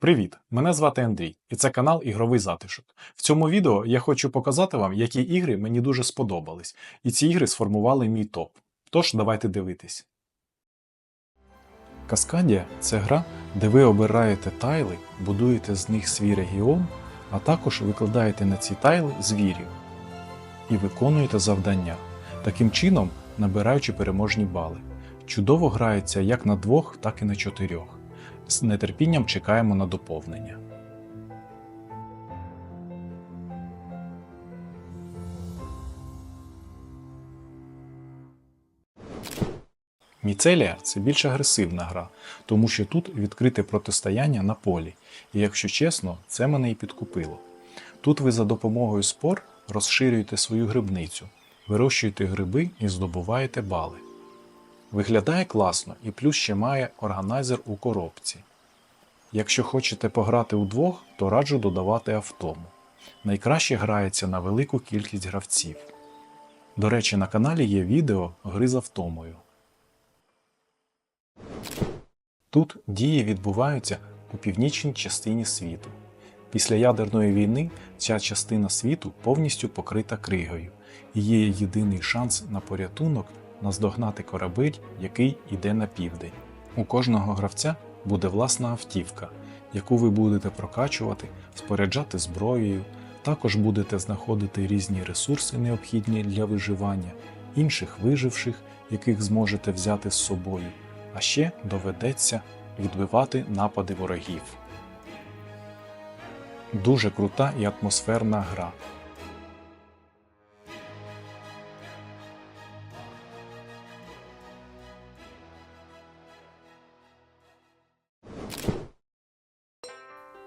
Привіт! Мене звати Андрій, і це канал Ігровий затишок. В цьому відео я хочу показати вам, які ігри мені дуже сподобались, і ці ігри сформували мій топ. Тож давайте дивитись. Каскадія це гра, де ви обираєте тайли, будуєте з них свій регіон, а також викладаєте на ці тайли звірів і виконуєте завдання, таким чином набираючи переможні бали. Чудово грається як на двох, так і на чотирьох. З нетерпінням чекаємо на доповнення. Міцелія це більш агресивна гра, тому що тут відкрите протистояння на полі, і якщо чесно, це мене і підкупило. Тут ви за допомогою спор розширюєте свою грибницю, вирощуєте гриби і здобуваєте бали. Виглядає класно і плюс ще має органайзер у коробці. Якщо хочете пограти удвох, то раджу додавати автому. Найкраще грається на велику кількість гравців. До речі, на каналі є відео гри з автомою. Тут дії відбуваються у північній частині світу. Після ядерної війни ця частина світу повністю покрита кригою, і є єдиний шанс на порятунок наздогнати корабель, який йде на південь. У кожного гравця буде власна автівка, яку ви будете прокачувати, споряджати зброєю, також будете знаходити різні ресурси, необхідні для виживання, інших виживших, яких зможете взяти з собою, а ще доведеться відбивати напади ворогів. Дуже крута і атмосферна гра.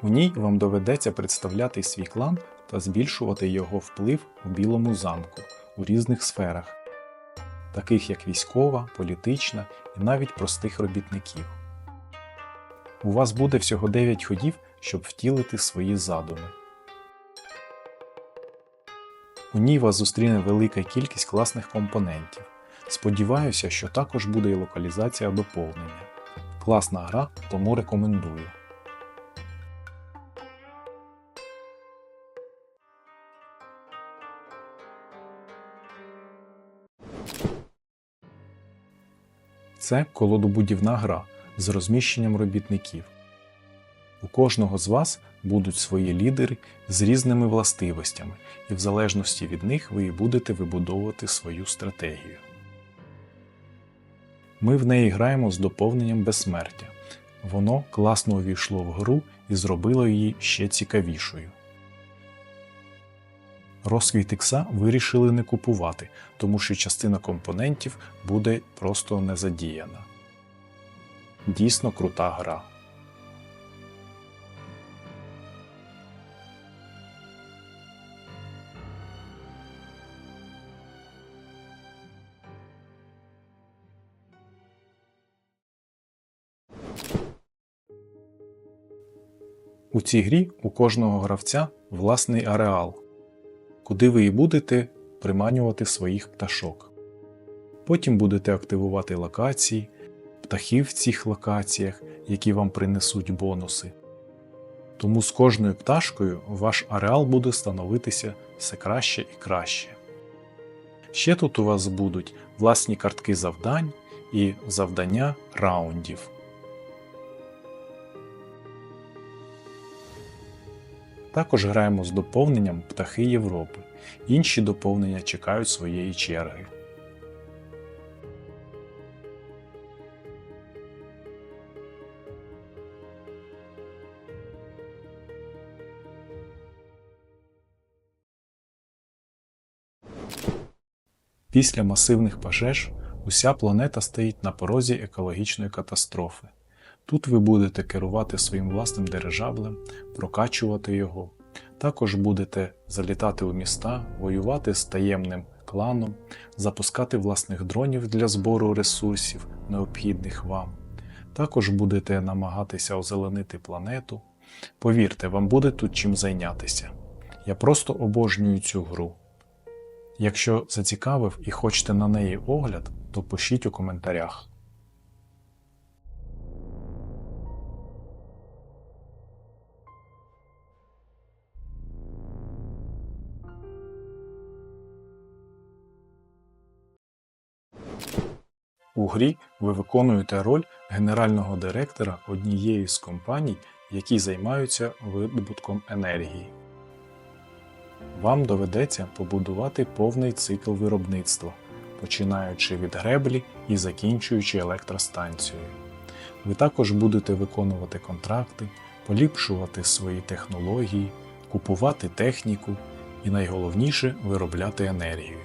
У ній вам доведеться представляти свій клан та збільшувати його вплив у Білому замку у різних сферах, таких як військова, політична і навіть простих робітників. У вас буде всього 9 ходів, щоб втілити свої задуми. У ній вас зустріне велика кількість класних компонентів. Сподіваюся, що також буде і локалізація доповнення. Класна гра, тому рекомендую. Це колодобудівна гра з розміщенням робітників. У кожного з вас будуть свої лідери з різними властивостями, і в залежності від них ви і будете вибудовувати свою стратегію. Ми в неї граємо з доповненням безсмертя. Воно класно увійшло в гру і зробило її ще цікавішою. Розквіт ікса вирішили не купувати, тому що частина компонентів буде просто не задіяна. Дійсно крута гра. У цій грі у кожного гравця власний ареал, куди ви і будете приманювати своїх пташок. Потім будете активувати локації, птахів в цих локаціях, які вам принесуть бонуси. Тому з кожною пташкою ваш ареал буде становитися все краще і краще. Ще тут у вас будуть власні картки завдань і завдання раундів. Також граємо з доповненням Птахи Європи. Інші доповнення чекають своєї черги. Після масивних пожеж уся планета стоїть на порозі екологічної катастрофи. Тут ви будете керувати своїм власним дирижаблем, прокачувати його. Також будете залітати у міста, воювати з таємним кланом, запускати власних дронів для збору ресурсів, необхідних вам. Також будете намагатися озеленити планету. Повірте, вам буде тут чим зайнятися. Я просто обожнюю цю гру. Якщо зацікавив і хочете на неї огляд, то пишіть у коментарях. У грі ви виконуєте роль генерального директора однієї з компаній, які займаються видобутком енергії. Вам доведеться побудувати повний цикл виробництва, починаючи від греблі і закінчуючи електростанцією. Ви також будете виконувати контракти, поліпшувати свої технології, купувати техніку і найголовніше виробляти енергію.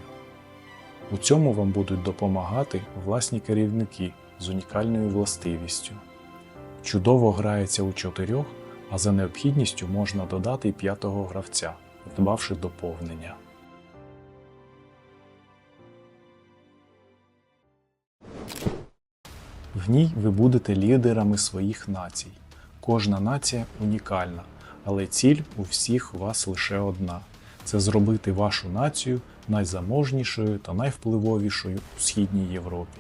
У цьому вам будуть допомагати власні керівники з унікальною властивістю. Чудово грається у чотирьох, а за необхідністю можна додати й п'ятого гравця, дбавши доповнення. В ній ви будете лідерами своїх націй. Кожна нація унікальна, але ціль у всіх вас лише одна це зробити вашу націю найзаможнішою та найвпливовішою у Східній Європі.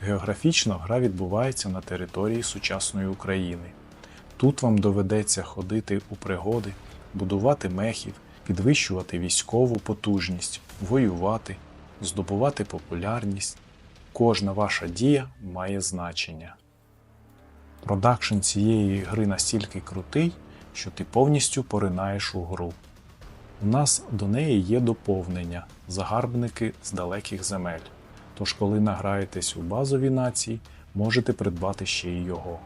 Географічно гра відбувається на території сучасної України. Тут вам доведеться ходити у пригоди, будувати мехів, підвищувати військову потужність, воювати, здобувати популярність. Кожна ваша дія має значення. Продакшн цієї гри настільки крутий, що ти повністю поринаєш у гру. У нас до неї є доповнення загарбники з далеких земель. Тож, коли награєтесь у базові нації, можете придбати ще й його.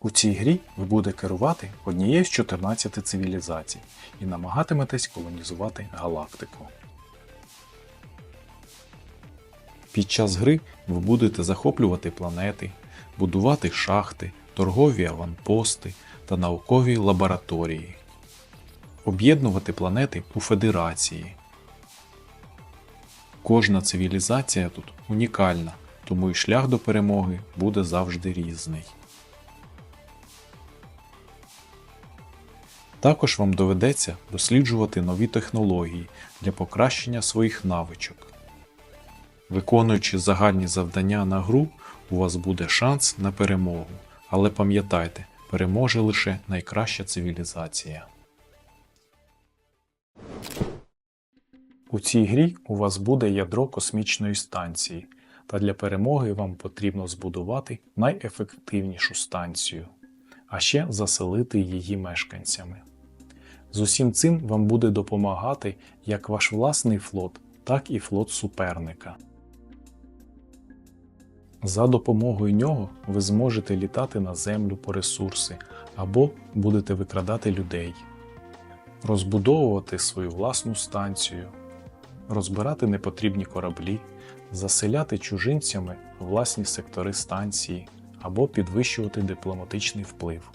У цій грі ви будете керувати однією з 14 цивілізацій і намагатиметесь колонізувати галактику. Під час гри ви будете захоплювати планети, будувати шахти, торгові аванпости та наукові лабораторії, об'єднувати планети у федерації. Кожна цивілізація тут унікальна, тому і шлях до перемоги буде завжди різний. Також вам доведеться досліджувати нові технології для покращення своїх навичок. Виконуючи загальні завдання на гру, у вас буде шанс на перемогу, але пам'ятайте, переможе лише найкраща цивілізація. У цій грі у вас буде ядро космічної станції, та для перемоги вам потрібно збудувати найефективнішу станцію, а ще заселити її мешканцями. З усім цим вам буде допомагати як ваш власний флот, так і флот суперника. За допомогою нього ви зможете літати на землю по ресурси або будете викрадати людей, розбудовувати свою власну станцію, розбирати непотрібні кораблі, заселяти чужинцями власні сектори станції або підвищувати дипломатичний вплив.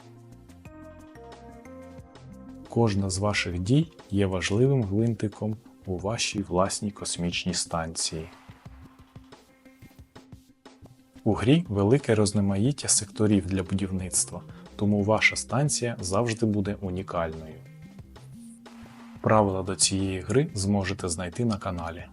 Кожна з ваших дій є важливим гвинтиком у вашій власній космічній станції. У грі велике розноманіття секторів для будівництва, тому ваша станція завжди буде унікальною. Правила до цієї гри зможете знайти на каналі.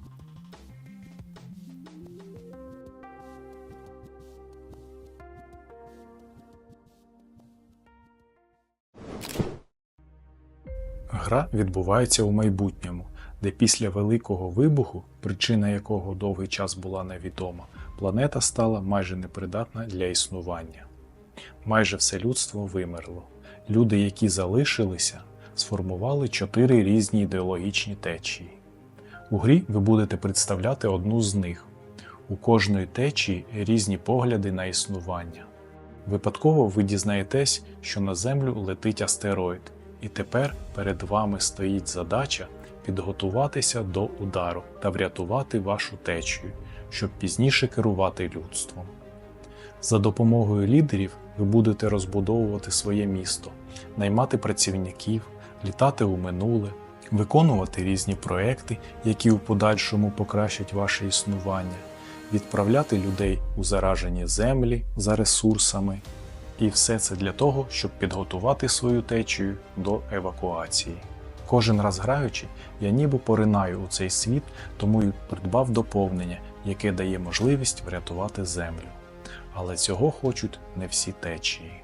Гра відбувається у майбутньому, де після Великого вибуху, причина якого довгий час була невідома, планета стала майже непридатна для існування. Майже все людство вимерло. Люди, які залишилися, сформували чотири різні ідеологічні течії. У грі ви будете представляти одну з них. У кожної течії різні погляди на існування. Випадково ви дізнаєтесь, що на Землю летить астероїд, і тепер перед вами стоїть задача підготуватися до удару та врятувати вашу течію, щоб пізніше керувати людством. За допомогою лідерів ви будете розбудовувати своє місто, наймати працівників, літати у минуле, виконувати різні проекти, які у подальшому покращать ваше існування, відправляти людей у заражені землі за ресурсами. І все це для того, щоб підготувати свою течію до евакуації. Кожен раз граючи, я ніби поринаю у цей світ, тому й придбав доповнення, яке дає можливість врятувати землю. Але цього хочуть не всі течії.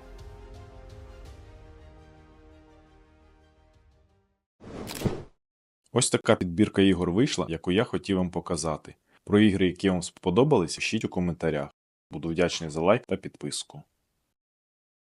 Ось така підбірка ігор вийшла, яку я хотів вам показати. Про ігри, які вам сподобались, пишіть у коментарях. Буду вдячний за лайк та підписку.